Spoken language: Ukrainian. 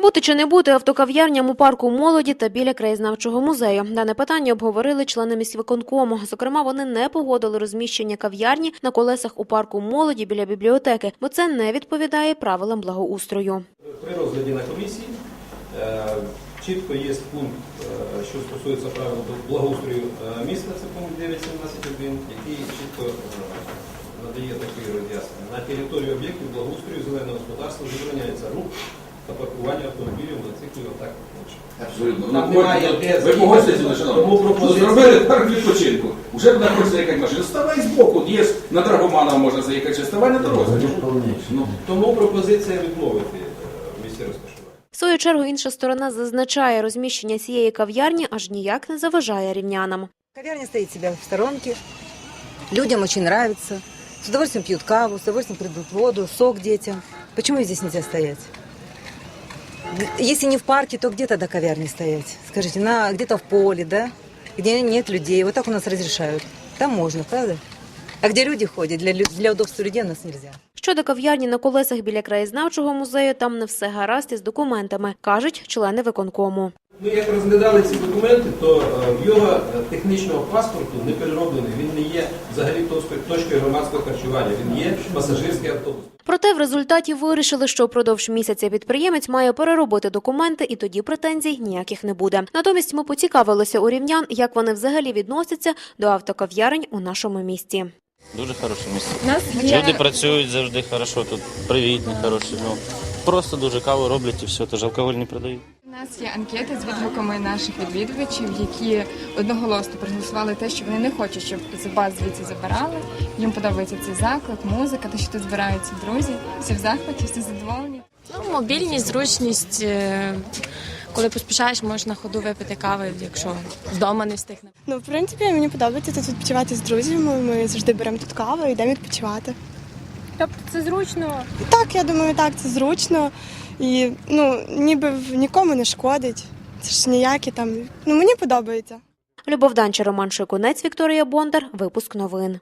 Бути чи не бути автокав'ярням у парку молоді та біля краєзнавчого музею. Дане питання обговорили члени міськвиконкому. Зокрема, вони не погодили розміщення кав'ярні на колесах у парку молоді біля бібліотеки, бо це не відповідає правилам благоустрою. При розгляді на комісії е, чітко є пункт, е, що стосується правил благоустрою е, міста, це пункт 9.17.1, який чітко надає такі роз'яснення. На території об'єктів благоустрою зеленого господарства забороняється рух та паркування автомобілів, мотоциклів, а так інше. Абсолютно. Там Ну, немає ви- де ви погодьтеся, заїхати. шановні. Тому пропозиція- Ну, Зробили парк відпочинку. Уже туди хочеться заїхати машина. Ставай збоку, є на Драгоманова можна заїхати, чи ставай на дорозі. Ну, Тому пропозиція відмовити е, в місці розташування. В свою чергу інша сторона зазначає, розміщення цієї кав'ярні аж ніяк не заважає рівнянам. Кавярня стоит себя в сторонке. Людям очень нравится. С удовольствием пьют каву, с удовольствием придут воду, сок детям. Почему здесь нельзя стоять? Если не в парке, то где тогда кавярни стоять? Скажите, на, где-то в поле, да? Где нет людей. Вот так у нас разрешают. Там можно, правда? А где люди ходят, для, для удобства людей у нас нельзя. Щодо кав'ярні на колесах біля краєзнавчого музею, там не все гаразд із документами, кажуть члени виконкому. Ну, як розглядали ці документи, то е, в його е, технічного паспорту не перероблений. Він не є взагалі точкою- точкою громадського харчування. Він є пасажирський автобус. Проте в результаті вирішили, що впродовж місяця підприємець має переробити документи, і тоді претензій ніяких не буде. Натомість ми поцікавилися у рівнян, як вони взагалі відносяться до автокав'ярень у нашому місті. Дуже хороше місце. Нас є Люди працюють завжди хорошо, тут привітні, хороші. Ну, просто дуже каву роблять і все, тож алкоголь не продають. У нас є анкети з відгуками наших відвідувачів, які одноголосно проголосували те, що вони не хочуть, щоб вас звідси забирали. Їм подобається цей заклад, музика, те, що тут збираються друзі. Всі в захваті, всі задоволені. Ну, мобільність, зручність. е, Коли поспішаєш, можеш на ходу випити кави, якщо вдома не встигне. Ну, в принципі, мені подобається тут відпочивати з друзями. Ми завжди беремо тут каву і йдемо відпочивати. Тобто це зручно. Так, я думаю, так, це зручно і ну, ніби нікому не шкодить. Це ж ніякі там. Ну, мені подобається. Любов Данча, Роман Шикунець, Вікторія Бондар. Випуск новин.